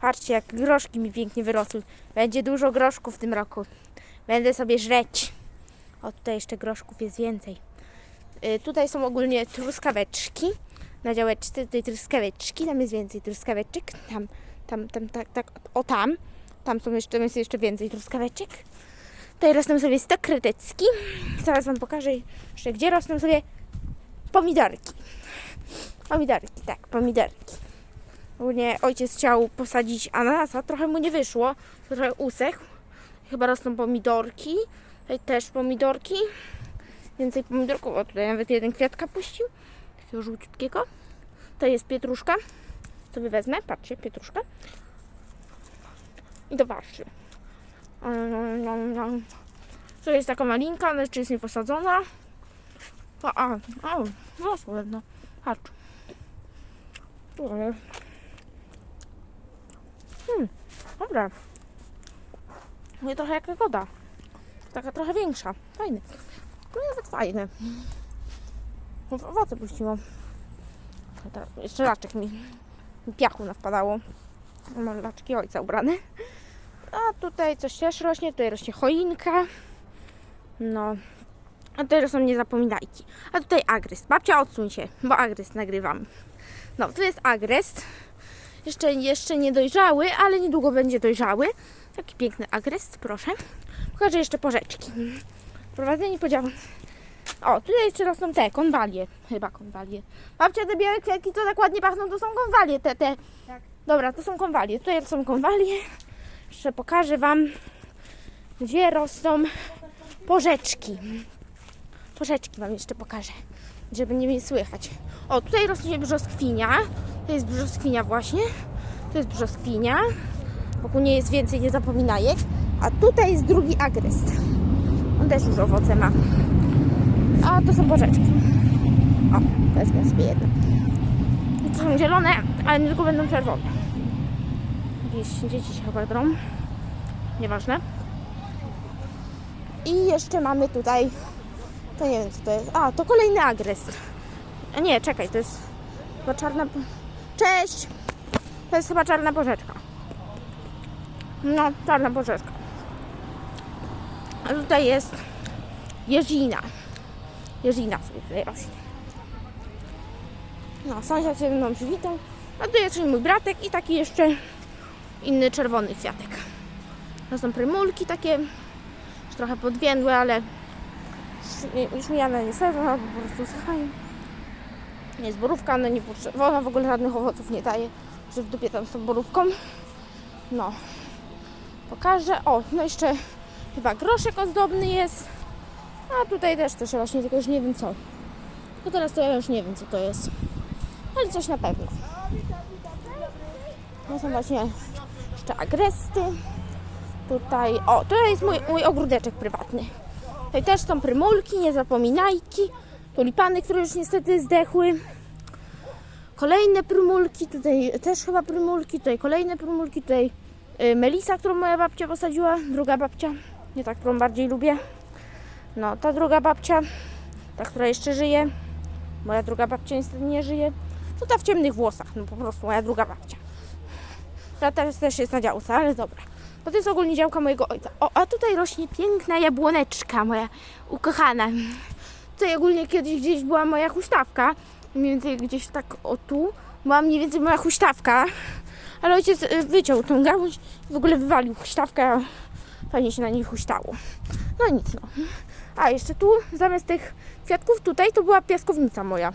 Patrzcie, jak groszki mi pięknie wyrosły. Będzie dużo groszków w tym roku. Będę sobie żreć. O, tutaj jeszcze groszków jest więcej. Y, tutaj są ogólnie truskaweczki. Na działeczce tutaj truskaweczki. Tam jest więcej truskaweczek. Tam, tam, tam, tak, tak. O, tam. Tam są jeszcze, tam jest jeszcze więcej truskaweczek. Tutaj rosną sobie stokrytecki. Zaraz Wam pokażę jeszcze, gdzie rosną sobie pomidorki. Pomidorki, tak, pomidorki. Ojciec chciał posadzić ananasa, trochę mu nie wyszło, trochę usechł. Chyba rosną pomidorki, tutaj też pomidorki. Więcej pomidorków, o tutaj nawet jeden kwiatka puścił, takiego żółciutkiego. To jest pietruszka, sobie wezmę, patrzcie, pietruszka. I warczy. To jest taka malinka, ale jeszcze jest nieposadzona. A, a, a, rosło jedno. Patrz. Tu jest. Hmm, dobra. No trochę jak woda. Taka trochę większa. Fajne. No nawet fajne. No, w owoce teraz Jeszcze laczek mi piachu nawpadało. Mam laczki ojca ubrane. A tutaj coś też rośnie. Tutaj rośnie choinka. No. A tutaj rosną niezapominajki. A tutaj agrest. Babcia odsuń się, bo agrest nagrywam. No, tu jest agrest. Jeszcze, jeszcze nie dojrzały, ale niedługo będzie dojrzały. Taki piękny agrest, proszę. Pokażę jeszcze porzeczki. Prowadzenie podziału. O, tutaj jeszcze rosną te konwalie. Chyba konwalie. Babcia, te białe kwiatki, co tak ładnie pachną, to są konwalie. Te, te. Tak. Dobra, to są konwalie. Tutaj są konwalie. Jeszcze pokażę Wam, gdzie rosną porzeczki. Porzeczki Wam jeszcze pokażę, żeby nie mnie słychać. O, tutaj rośnie brzoskwinia. To jest brzoskwinia właśnie. To jest brzoskwinia. Wokół niej jest więcej niezapominajek. A tutaj jest drugi agrest. On też już owoce ma. A to są porzeczki. O, wezmę sobie jedno. To są zielone, ale nie tylko będą czerwone. Jakieś dzieci się chyba drą. Nieważne. I jeszcze mamy tutaj to nie wiem co to jest. A, to kolejny agrest. A nie, czekaj, to jest chyba czarna... Cześć! To jest chyba czarna porzeczka. No, czarna porzeczka. A tutaj jest jeżina. Jeżina sobie tutaj rośnie. No, sąsiad się mną przywitał. A tu jest mój bratek i taki jeszcze inny czerwony kwiatek. To są prymulki takie, trochę podwiędłe, ale już- mijane nie sezon, albo po prostu sychają. Jest borówka, no nie potrzeba, ona w ogóle żadnych owoców nie daje, że w dupie tam z tą borówką. No, pokażę. O, no jeszcze chyba groszek ozdobny jest. A tutaj też coś rośnie, tylko już nie wiem co. No teraz to ja już nie wiem co to jest. Ale coś na pewno. No są właśnie jeszcze agresty. Tutaj, o, to jest mój, mój ogródeczek prywatny. Tutaj też są prymulki, niezapominajki, tulipany, które już niestety zdechły. Kolejne prymulki, tutaj też chyba prymulki, tutaj kolejne prymulki, tutaj y, melisa, którą moja babcia posadziła, druga babcia, nie ta, którą bardziej lubię. No, ta druga babcia, ta, która jeszcze żyje. Moja druga babcia niestety nie żyje. To ta w ciemnych włosach, no po prostu moja druga babcia. Ta teraz też jest na działce, ale dobra. Bo to jest ogólnie działka mojego ojca. O, a tutaj rośnie piękna jabłoneczka, moja ukochana. Tutaj ogólnie kiedyś gdzieś była moja huśtawka. Mniej więcej gdzieś tak o tu. Była mniej więcej moja huśtawka. Ale ojciec y, wyciął tą gałąź i w ogóle wywalił huśtawkę. Fajnie się na niej huśtało. No nic no. A jeszcze tu zamiast tych kwiatków tutaj to była piaskownica moja.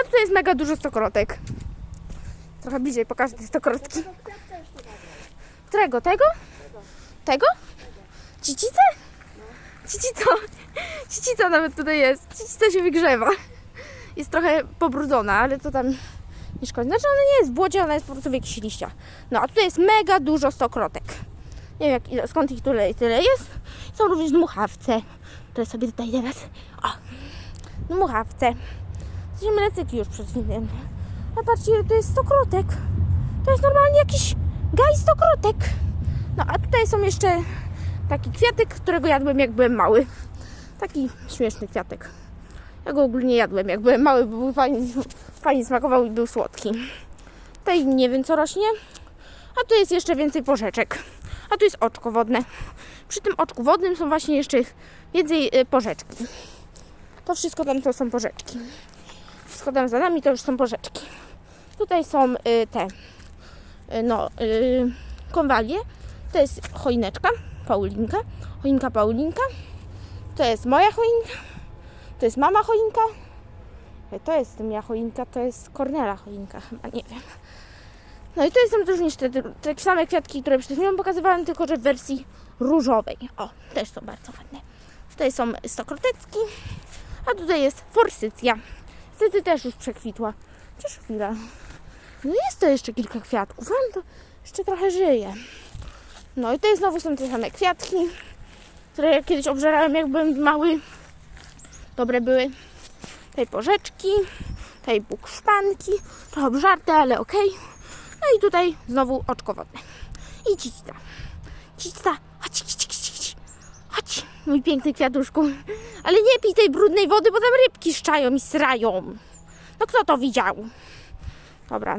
A tutaj jest mega dużo stokrotek. Trochę bliżej pokażę te stokrotki. Którego? Tego? Tego? Cicice? Cicico. Cicica nawet tutaj jest. Cicica się wygrzewa. Jest trochę pobrudzona, ale to tam nie szkodzi. Znaczy ona nie jest w błocie, ona jest po prostu w jakichś liściach. No a tutaj jest mega dużo stokrotek. Nie wiem jak, skąd ich tyle, tyle jest. Są również dmuchawce. To sobie tutaj teraz. O! Dmuchawce. Coś mlecyki już przed chwilą. A patrzcie, to jest stokrotek. To jest normalnie jakiś gaj stokrotek. No a tutaj są jeszcze taki kwiatek, którego jadłem jak byłem mały. Taki śmieszny kwiatek. Ja go ogólnie jadłem jak byłem mały, bo był fajnie, fajnie smakował i był słodki. Tutaj nie wiem co rośnie. A tu jest jeszcze więcej porzeczek. A tu jest oczko wodne. Przy tym oczku wodnym są właśnie jeszcze więcej y, porzeczki. To wszystko tam to są porzeczki. Wszystko tam za nami to już są porzeczki. Tutaj są y, te y, no konwalie. To jest choineczka Paulinka. Choinka Paulinka. To jest moja choinka. To jest mama choinka. To jest moja choinka, to jest Kornela choinka chyba, nie wiem. No i to są również te, te same kwiatki, które przed chwilą pokazywałem, tylko że w wersji różowej. O, też są bardzo ładne. Tutaj są stokrotecki, a tutaj jest forsycja. Niestety też już przekwitła. Chociaż chwilę. No jest to jeszcze kilka kwiatków, ale to jeszcze trochę żyje. No i tutaj znowu są te same kwiatki, które ja kiedyś obżerałem jak byłem mały. Dobre były. Tutaj porzeczki, tutaj bóg szpanki, trochę obżarte, ale okej. No i tutaj znowu oczko wodne. I cicta. Cicta, chodź, chodź, chodź. Chodź, mój piękny kwiatuszku. Ale nie pij tej brudnej wody, bo tam rybki szczają i srają. No kto to widział? Dobra,